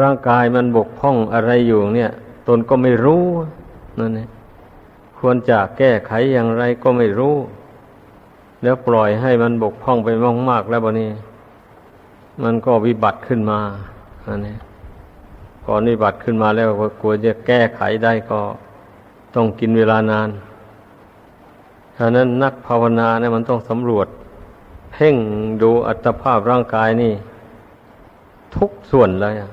ร่างกายมันบกพร่องอะไรอยู่เนี่ย ตนก็ไม่รู้นั่นเองควรจะแก้ไขอย่างไรก็ไม่รู้ แล้วปล่อยให้มันบกพร่องไปมากๆแล้วบนี้ มันก็วิบัติขึ้นมาอันนี้ก่อนวิบัติขึ้นมาแล้วกลัวจะแก้ไขได้ก็ต้องกินเวลานานฉะนั้นนักภาวนาเนี่ยมันต้องสำรวจ เพ่งดูอัตภาพร่างกายนี่ ทุกส่วนเลยอะ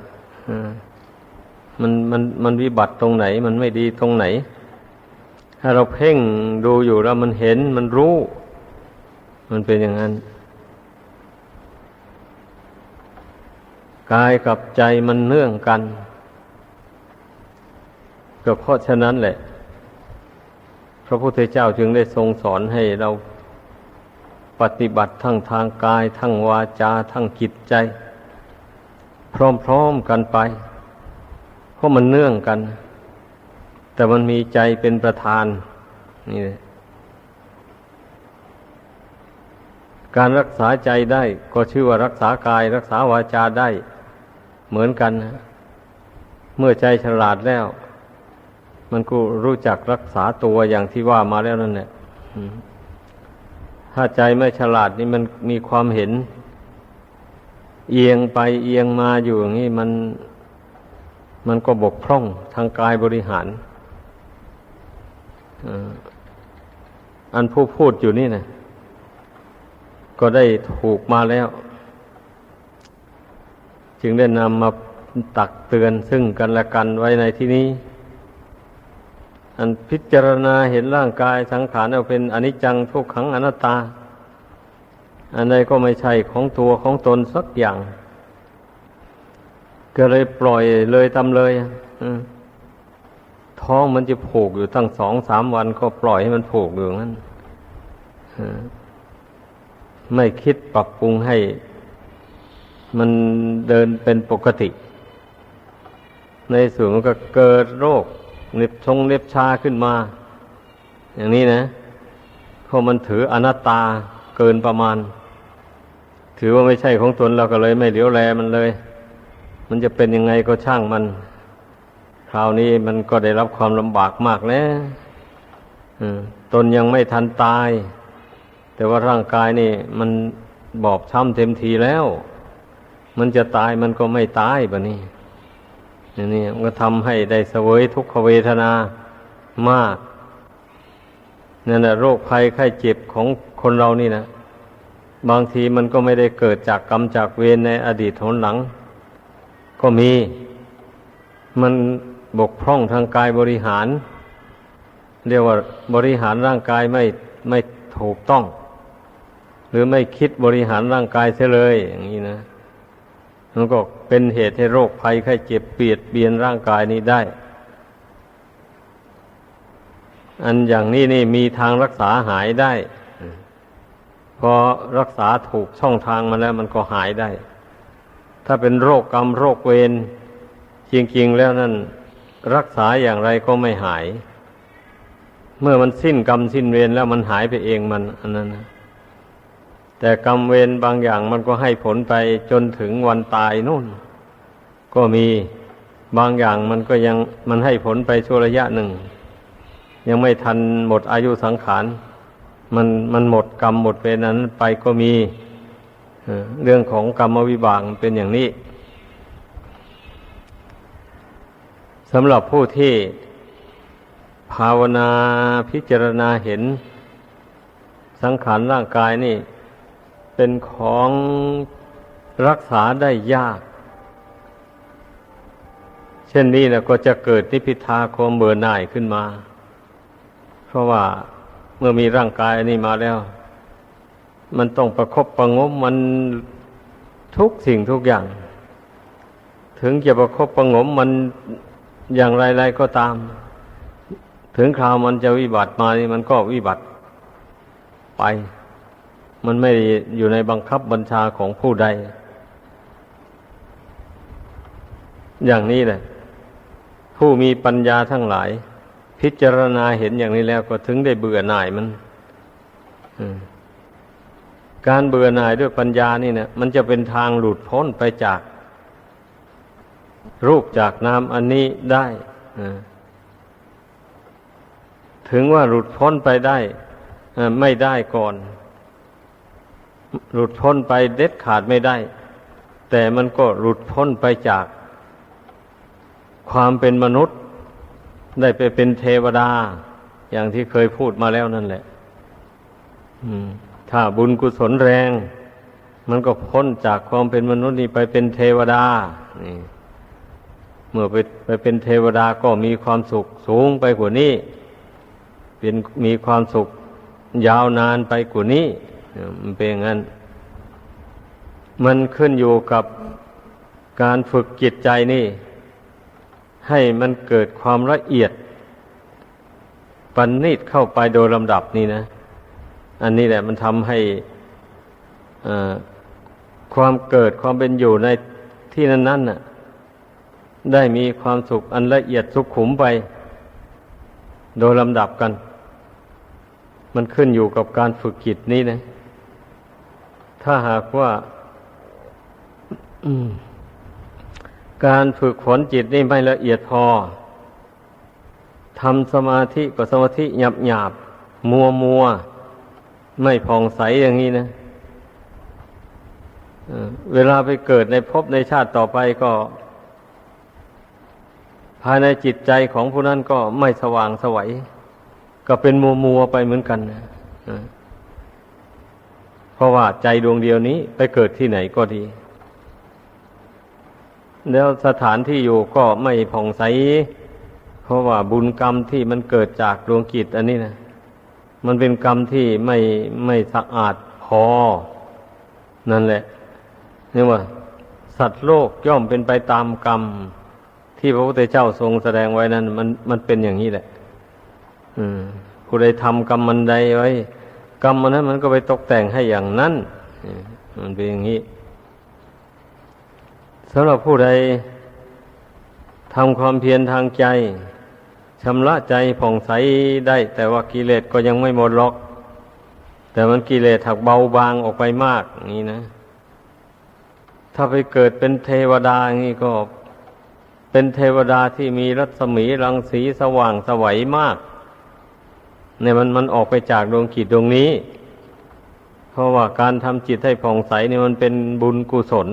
มันมันมันวิบัติตรงไหน มันไม่ดีตรงไหน ถ้าเราเพ่งดูอยู่แล้วมันเห็นมันรู้ มันเป็นอย่างนั้น กายกับใจมันเนื่องกัน ก็เพราะฉะนั้นแหละ พระพุทธเจ้าจึงได้ทรงสอนให้เราปฏิบัติทั้งทางกาย ทั้งวาจา ทั้งจิตใจ พร้อมๆกันไป เพราะมันเนื่องกัน แต่มันมีใจเป็นประธาน นี่การรักษาใจได้ก็ชื่อว่ารักษากาย รักษาวาจาได้ เหมือนกันนะเมื่อใจฉลาดแล้ว มันก็รู้จักรักษาตัวอย่างที่ว่ามาแล้วนั่นแหละถ้าใจไม่ฉลาดนี่มันมีความเห็น เอียงไปเอียงมาอยู่อย่างนี้มันมันก็บกพร่องทางกายบริหารอันผู้พูดอยู่นี่นะก็ได้ถูกมาแล้ว จึงได้นำมาตักเตือนซึ่งกันและกันไว้ในที่นี้ อันพิจารณาเห็นร่างกายสังขารเอาเป็นอนิจจังทุกขังอนัตตา อันใดก็ไม่ใช่ของตัวของตนสักอย่าง ก็เลยปล่อยเลยตำเลยท้องมันจะผูกอยู่ตั้งสองสามวันก็ปล่อยให้มันผูกอยู่งั้นไม่คิดปรับปรุงให้ มันเดินเป็นปกติ ในส่วนมันก็เกิดโรคเน็บชงเน็บชาขึ้นมา อย่างนี้นะเพราะมันถืออนัตตาเกินประมาณ ถือว่าไม่ใช่ของตนเราก็เลยไม่เหลียวแลมันเลย มันจะเป็นยังไงก็ช่างมัน คราวนี้มันก็ได้รับความลำบากมากแล้วตนยังไม่ทันตาย แต่ว่าร่างกายนี่ มันบอบช้ำเต็มทีแล้ว มันจะตายมันก็ไม่ตายบะนี่อย่นี้มันก็ทำให้ได้เสวยทุกขเวทนามากนั่นแหละโรคภัยไข้เจ็บของคนเรานี่นะ บางทีมันก็ไม่ได้เกิดจากกรรมจากเวรในอดีตหนหลัง ก็มี มันบกพร่องทางกายบริหาร เรียกว่าบริหารร่างกายไม่ไม่ถูกต้อง หรือไม่คิดบริหารร่างกายเสียเลย อย่างนี้นะมันก็เป็นเหตุให้โรคภัยไข้เจ็บเปียดเบียนร่างกายนี้ได้ อันอย่างนี้นี่มีทางรักษาหายได้ พอรักษาถูกช่องทางมาแล้วมันก็หายได้ ถ้าเป็นโรคกรรมโรคเวรจริง ๆ แล้วนั่นรักษาอย่างไรก็ไม่หาย เมื่อมันสิ้นกรรมสิ้นเวรแล้วมันหายไปเองมันอันนั้นนะแต่กรรมเวรบางอย่างมันก็ให้ผลไปจนถึงวันตายนู่น ก็มีบางอย่างมันก็ยังมันให้ผลไปชั่วระยะหนึ่ง ยังไม่ทันหมดอายุสังขาร มันมันหมดกรรมหมดเวรนั้นไปก็มีเรื่องของกรรมวิบากเป็นอย่างนี้สำหรับผู้ที่ภาวนาพิจารณาเห็น สังขารร่างกายนี่ เป็นของรักษาได้ยาก เช่นนี้นะก็จะเกิดนิพิทาความเบื่อหน่ายขึ้นมา เพราะว่า เมื่อมีร่างกายนนี้มาแล้ว มันต้องประครบประงมมันทุกสิ่งทุกอย่าง ถึงจะประครบประงมมันอย่างไรๆก็ตาม ถึงคราวมันจะวิบัติมานี่มันก็วิบัติไป มันไม่อยู่ในบังคับบัญชาของผู้ใด อย่างนี้แหละผู้มีปัญญาทั้งหลาย พิจารณาเห็นอย่างนี้แล้วก็ถึงได้เบื่อหน่ายมันการเบื่อหน่ายด้วยปัญญานี่เนะมันจะเป็นทางหลุดพ้นไปจาก รูปจากนามอันนี้ได้ถึงว่าหลุดพ้นไปได้ไม่ได้ก่อน หลุดพ้นไปเด็ดขาดไม่ได้ แต่มันก็หลุดพ้นไปจาก ความเป็นมนุษย์ ได้ไปเป็นเทวดา อย่างที่เคยพูดมาแล้วนั่นแหละถ้าบุญกุศลแรง มันก็พ้นจากความเป็นมนุษย์นี้ไปเป็นเทวดานี่เมื่อไปไปเป็นเทวดาก็มีความสุขสูงไปกว่านี้ เป็นมีความสุขยาวนานไปกว่านี้มันเป็นอย่างนั้น มันขึ้นอยู่กับการฝึกจิตใจนี่ ให้มันเกิดความละเอียดปันนิดเข้าไปโดยลำดับนี่นะ อันนี้แหละมันทำให้ความเกิดความเป็นอยู่ในที่นั้นๆน่ะ ได้มีความสุขอันละเอียดสุขขุมไป โดยลำดับกัน มันขึ้นอยู่กับการฝึกจิตนี้นะ ถ้าหากว่า การฝึกฝนจิตนี่ไม่ละเอียดพอทำสมาธิก็สมาธิหยาบหยาบมัวมัวไม่ผ่องใสอย่างนี้นะเวลาไปเกิดในภพในชาติต่อไปก็ ภายในจิตใจของผู้นั้นก็ไม่สว่างสวัย ก็เป็นมัวมัวไปเหมือนกันนะเพราะว่าใจดวงเดียวนี้ไปเกิดที่ไหนก็ดี แล้วสถานที่อยู่ก็ไม่ผ่องใส เพราะว่าบุญกรรมที่มันเกิดจากดวงกิจอันนี้นะมันเป็นกรรมที่ไม่ไม่สะอาดพอ นั่นแหละนี่ว่า สัตว์โลกย่อมเป็นไปตามกรรม ที่พระพุทธเจ้าทรงแสดงไว้นั้น มันมันเป็นอย่างนี้แหละ อืมผู้ใดทำกรรมมันใดไว้ กรรมมันนั้นมันก็ไปตกแต่งให้อย่างนั้นมันเป็นอย่างนี้ สำหรับผู้ใดทำความเพียรทางใจชำระใจผ่องใสได้แต่ว่ากิเลสก็ยังไม่หมดหรอก แต่มันกิเลสถักเบาบางออกไปมากนี่นะ ถ้าไปเกิดเป็นเทวดาอย่างนี้ก็ เป็นเทวดาที่มีรัศมีรังสีสว่างสวัยมากเนี่ยมันมันออกไปจากดวงกิจดวงนี้ เพราะว่าการทำจิตให้ผ่องใสเนี่ยมันเป็นบุญกุศล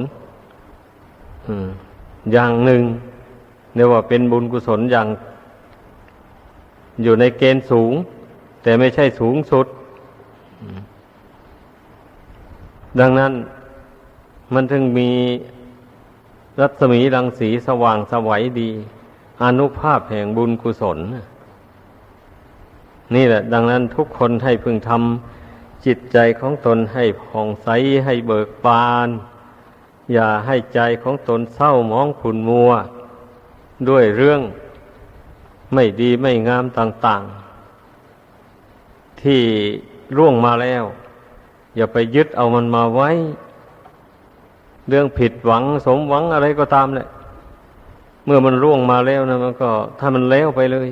อย่างหนึ่งเรียกว่าเป็นบุญกุศลอย่าง อยู่ในเกณฑ์สูง แต่ไม่ใช่สูงสุด ดังนั้นมันถึงมีรัศมีรังสีสว่างสวัยดี อนุภาพแห่งบุญกุศล นี่แหละ ดังนั้นทุกคนให้พึงทำจิตใจของตนให้ผ่องใสให้เบิกบาน อย่าให้ใจของตนเศร้าหมองขุนมัว ด้วยเรื่องไม่ดีไม่งามต่าง ๆ ที่ร่วงมาแล้ว อย่าไปยึดเอามันมาไว้ เรื่องผิดหวังสมหวังอะไรก็ตามแหละเมื่อมันร่วงมาแล้วนะมันก็ ถ้ามันแล้วไปเลย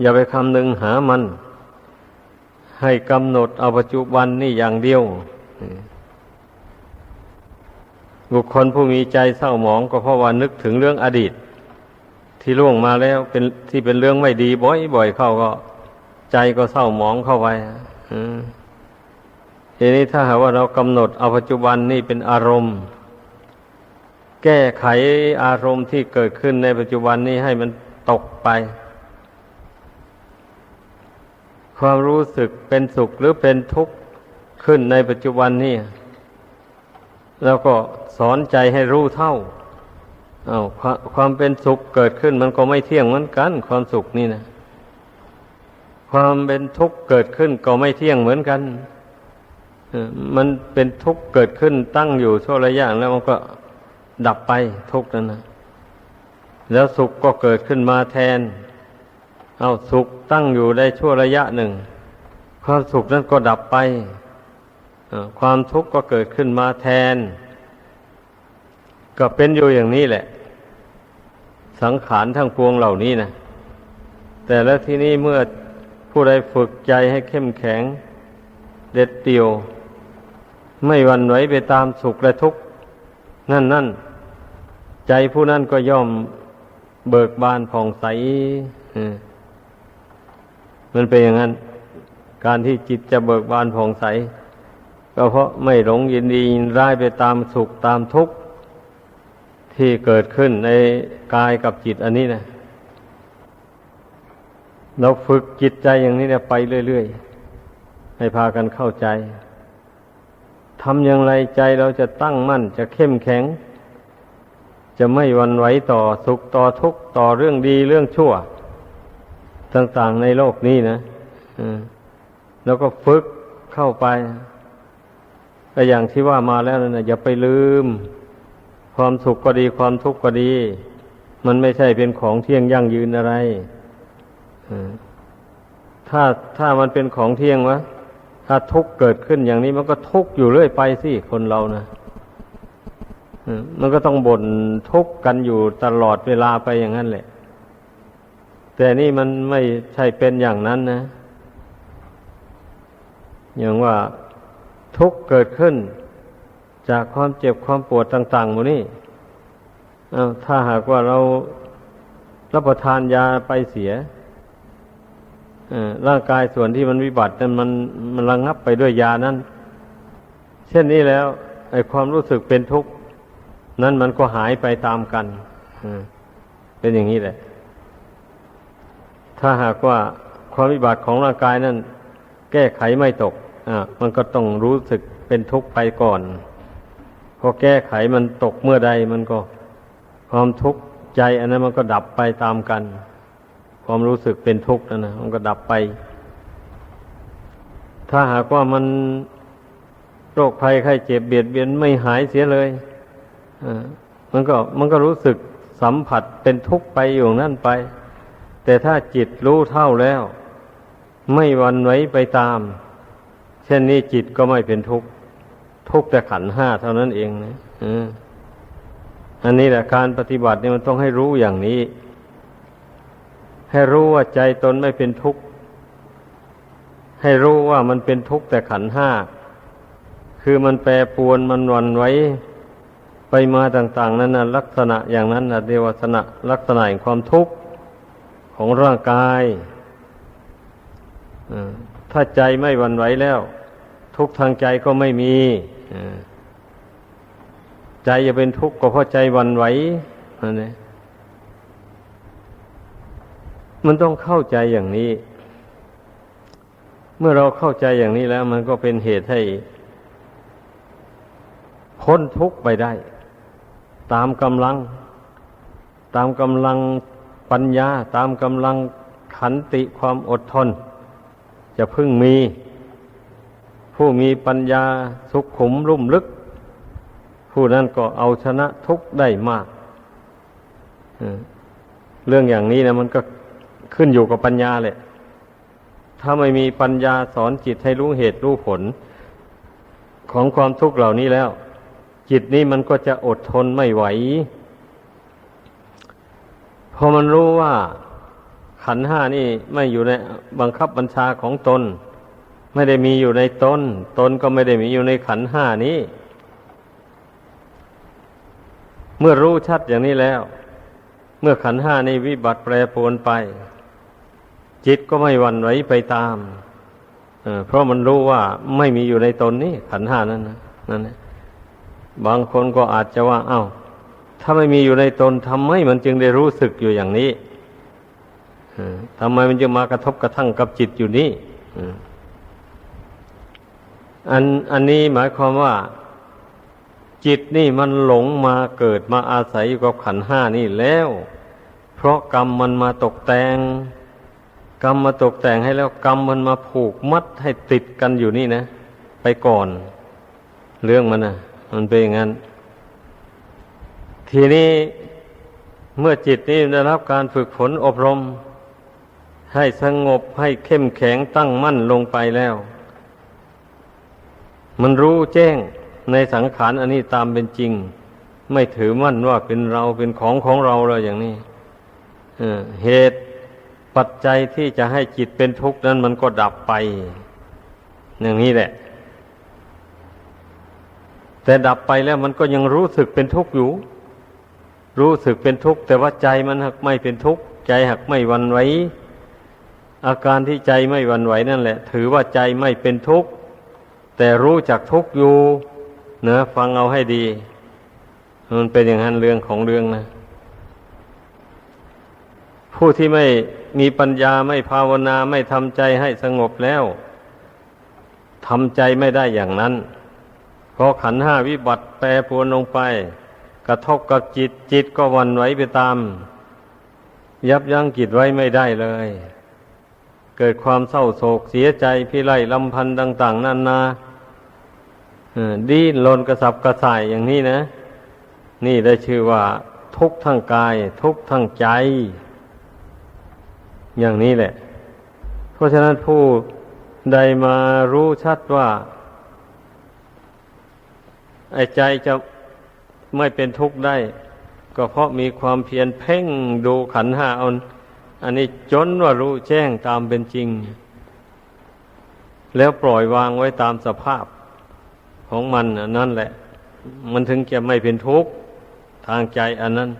อย่าไปคำนึงหามัน ให้กำหนดเอาปัจจุบันนี่อย่างเดียว บุคคลผู้มีใจเศร้าหมองก็เพราะว่านึกถึงเรื่องอดีต ที่ล่วงมาแล้วเป็นที่เป็นเรื่องไม่ดีบ่อยๆเข้าก็ ใจก็เศร้าหมองเข้าไปทีนี้ถ้าหากว่าเรากำหนดเอาปัจจุบันนี่เป็นอารมณ์ แก้ไขอารมณ์ที่เกิดขึ้นในปัจจุบันนี้ให้มันตกไป ความรู้สึกเป็นสุขหรือเป็นทุกข์ขึ้นในปัจจุบันนี้ แล้วก็สอนใจให้รู้เท่าเอา้าวความเป็นสุขเกิดขึ้นมันก็ไม่เที่ยงเหมือนกัน ความสุขนี่นะความเป็นทุกข์เกิดขึ้นก็ไม่เที่ยงเหมือนกันมันเป็นทุกข์เกิดขึ้นตั้งอยู่ชั่วระยะแล้วมันก็ดับไปทุกข์นั้นนะแล้วสุขก็เกิดขึ้นมาแทน เอาสุขตั้งอยู่ได้ชั่วระยะหนึ่ง ความสุขนั้นก็ดับไป ความทุกข์ก็เกิดขึ้นมาแทน ก็เป็นอยู่อย่างนี้แหละ สังขารทั้งปวงเหล่านี้นะแต่แล้วที่นี้เมื่อผู้ใดฝึกใจให้เข้มแข็ง เด็ดเดี่ยว ไม่วันไหวไปตามสุขและทุกข์นั่นนั่นใจผู้นั้นก็ย่อมเบิกบานผ่องใสมันเป็นอย่างนั้น การที่จิตจะเบิกบานผ่องใส ก็เพราะไม่หลงยินดียินร้ายไปตามสุขตามทุกข์ที่เกิดขึ้นในกายกับจิตอันนี้นะเราฝึกจิตใจอย่างนี้เนี่ยไปเรื่อยๆ ให้พากันเข้าใจทำอย่างไรใจเราจะตั้งมั่นจะเข้มแข็ง จะไม่วันไหวต่อสุขต่อทุกข์ต่อเรื่องดีเรื่องชั่ว ต่างๆในโลกนี้นะแล้วก็ฝึกเข้าไป ก็อย่างที่ว่ามาแล้วนะอย่าไปลืม ความสุขก็ดีความทุกข์ก็ดี มันไม่ใช่เป็นของเที่ยงยั่งยืนอะไรถ้าถ้ามันเป็นของเที่ยงวะถ้าทุกข์เกิดขึ้นอย่างนี้มันก็ทุกข์อยู่เรื่อยไปสิคนเรานะมันก็ต้องบ่นทุกข์กันอยู่ตลอดเวลาไปอย่างนั้นแหละ แต่นี่มันไม่ใช่เป็นอย่างนั้นนะอย่างว่า ทุกข์เกิดขึ้น จากความเจ็บความปวดต่างๆหมดนี่ถ้าหากว่าเรารับประทานยาไปเสียร่างกายส่วนที่มันวิบัตินั้นมันมันระงงับไปด้วยยานั้น เช่นนี้แล้วไอ้ความรู้สึกเป็นทุกข์นั้นมันก็หายไปตามกันเป็นอย่างนี้แหละ ถ้าหากว่าความวิบัติของร่างกายนั้น แก้ไขไม่ตก มันก็ต้องรู้สึกเป็นทุกข์ไปก่อน พอแก้ไขมันตกเมื่อใดมันก็ความทุกข์ใจอันนั้นมันก็ดับไปตามกัน ความรู้สึกเป็นทุกข์นั่นนะมันก็ดับไป ถ้าหากว่ามันโรคภัยไข้เจ็บเบียดเบียนไม่หายเสียเลยอมันก็มันก็รู้สึกสัมผัสเป็นทุกข์ไปอยู่นั่นไป แต่ถ้าจิตรู้เท่าแล้ว ไม่วันไหวไปตาม เช่นนี้จิตก็ไม่เป็นทุกข์ทุกข์แต่ขันห้าเท่านั้นเองนะอันนี้แหละการปฏิบัติเนี่ยมันต้องให้รู้อย่างนี้ ให้รู้ว่าใจตนไม่เป็นทุกข์ให้รู้ว่ามันเป็นทุกข์แต่ขันห้าคือมันแปรปวนมันวันไหวไปมาต่าง ๆ นั้นนะลักษณะอย่างนั้นนะเรียวลักษณะลักษณะแห่งความทุกข์ของร่างกายอ ถ้าใจไม่หวันไหวแล้ว ทุกทางใจก็ไม่มีใจจะเป็นทุกข์ก็เพราะใจหวันไหวนั่นเองมันต้องเข้าใจอย่างนี้ เมื่อเราเข้าใจอย่างนี้แล้ว มันก็เป็นเหตุให้ พ้นทุกข์ไปได้ ตามกำลัง ตามกำลังปัญญา ตามกำลังขันติความอดทน จะพึ่งมี ผู้มีปัญญาสุขขุมลุ่มลึก ผู้นั้นก็เอาชนะทุกข์ได้มากเออเรื่องอย่างนี้นะมันก็ขึ้นอยู่กับปัญญาแหละถ้าไม่มีปัญญาสอนจิตให้รู้เหตุรู้ผล ของความทุกข์เหล่านี้แล้ว จิตนี้มันก็จะอดทนไม่ไหวพอมันรู้ว่า ขันห้านี่ไม่อยู่ในบังคับบัญชาของตน ไม่ได้มีอยู่ในตน ตนก็ไม่ได้มีอยู่ในขันห้านี้ เมื่อรู้ชัดอย่างนี้แล้ว เมื่อขันห้านี้วิบัติแปรปรวนไป จิตก็ไม่หวั่นไหวไปตามเเพราะมันรู้ว่าไม่มีอยู่ในตนนี่ขันห้านั้นนะนั่นแหละบางคนก็อาจจะว่า เอา้า ถ้าไม่มีอยู่ในตนทำไมมันจึงได้รู้สึกอยู่อย่างนี้ ทำไมมันจึงมากระทบกระทั่งกับจิตอยู่นี่อันอันนี้หมายความว่า จิตนี่มันหลงมาเกิดมาอาศัยอยู่กับขันห้านี่แล้ว เพราะกรรมมันมาตกแต่งกรรมมาตกแต่งให้แล้วกรรมมันมาผูกมัดให้ติดกันอยู่นี่นะ ไปก่อน เรื่องมันนะมันเป็นอย่างนั้น ทีนี้เมื่อจิตนี้ได้รับการฝึกฝนอบรม ให้สงบให้เข้มแข็งตั้งมั่นลงไปแล้ว มันรู้แจ้งในสังขารอันนี้ตามเป็นจริง ไม่ถือมั่นว่าเป็นเราเป็นของของเราเลยอย่างนี้เหตุปัจจัยที่จะให้จิตเป็นทุกข์นั้นมันก็ดับไป อย่างนี้แหละ แต่ดับไปแล้วมันก็ยังรู้สึกเป็นทุกข์อยู่ รู้สึกเป็นทุกข์แต่ว่าใจมันหักไม่เป็นทุกข์ใจหักไม่วันไหว อาการที่ใจไม่หวันไหวนั่นแหละ ถือว่าใจไม่เป็นทุกข์ แต่รู้จักทุกข์อยู่เนะฟังเอาให้ดี มันเป็นอย่างนั้นเรื่องของเรื่องนะ ผู้ที่ไม่มีปัญญาไม่ภาวนาไม่ทำใจให้สงบแล้วทำใจไม่ได้อย่างนั้นพอขันห้าวิบัติแปรปรวนลงไป กระทบกับจิตจิตก็วันไหวไปตาม ยับยั้งจิตไว้ไม่ได้เลย เกิดความเศร้าโศกเสียใจพิไรลำพันธ์ต่าง ๆนานาดิ้นรนกระสับกระส่ายอย่างนี้นะ นี่ได้ชื่อว่าทุกข์ทั้งกาย ทุกข์ทั้งใจ อย่างนี้แหละ เพราะฉะนั้นผู้ใดมารู้ชัดว่า ไอ้ใจจะไม่เป็นทุกข์ได้ ก็เพราะมีความเพียรเพ่งดูขันห้าเอา อันนี้จนว่ารู้แจ้งตามเป็นจริง แล้วปล่อยวางไว้ตามสภาพของมันอันนั่นแหละ มันถึงจะไม่เป็นทุกข์ทางใจอันนั้น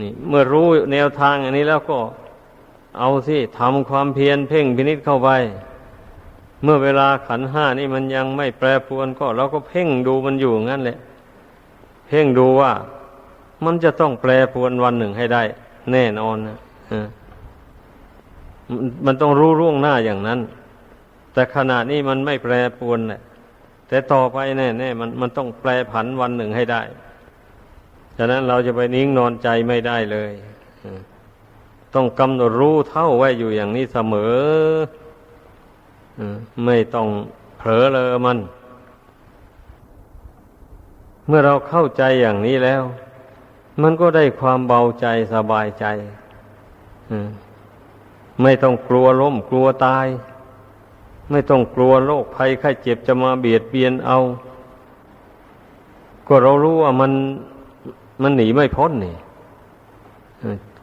นี่ เมื่อรู้แนวทางอันนี้แล้วก็เอาสิทำความเพียรเพ่งพินิษเข้าไป เมื่อเวลาขันห้านี่มันยังไม่แปรปรวนก็เราก็เพ่งดูมันอยู่งั้นแหละ เพ่งดูว่ามันจะต้องแปรปรวนวันหนึ่งให้ได้ แน่นอนนะ มันต้องรู้ร่วงหน้าอย่างนั้น แต่ขณะนี้มันไม่แปรปรวนแหละแต่ต่อไปแน่แน่มันมันต้องแปรผันวันหนึ่งให้ได้ฉะนั้นเราจะไปนิ่งนอนใจไม่ได้เลยต้องกำหนดรู้เท่าไว้อยู่อย่างนี้เสมอไม่ต้องเผลอเลยมัน เมื่อเราเข้าใจอย่างนี้แล้ว มันก็ได้ความเบาใจสบายใจ ไม่ต้องกลัวล้มกลัวตาย ไม่ต้องกลัวโรคภัยไข้เจ็บจะมาเบียดเบียนเอา ก็เรารู้ว่ามันมันหนีไม่พ้นนี่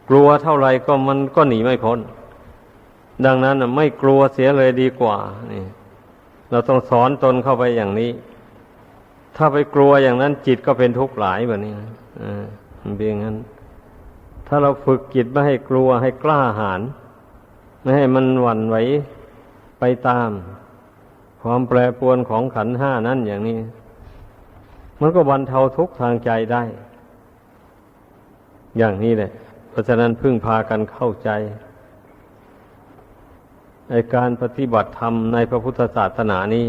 กลัวเท่าไรก็มันก็หนีไม่พ้น ดังนั้นไม่กลัวเสียเลยดีกว่านี่เราต้องสอนตนเข้าไปอย่างนี้ ถ้าไปกลัวอย่างนั้นจิตก็เป็นทุกข์หลายแบบนี้นะอ่าเป็นอย่างนั้น ถ้าเราฝึกจิตไม่ให้กลัวให้กล้าหาญไม่ให้มันหวั่นไหวไปตาม ความแปรปรวนของขันห้านั้นอย่างนี้ มันก็บรรเทาทุกข์ทางใจได้ อย่างนี้แหละ เพราะฉะนั้นพึ่งพากันเข้าใจในการปฏิบัติธรรมในพระพุทธศาสนานี้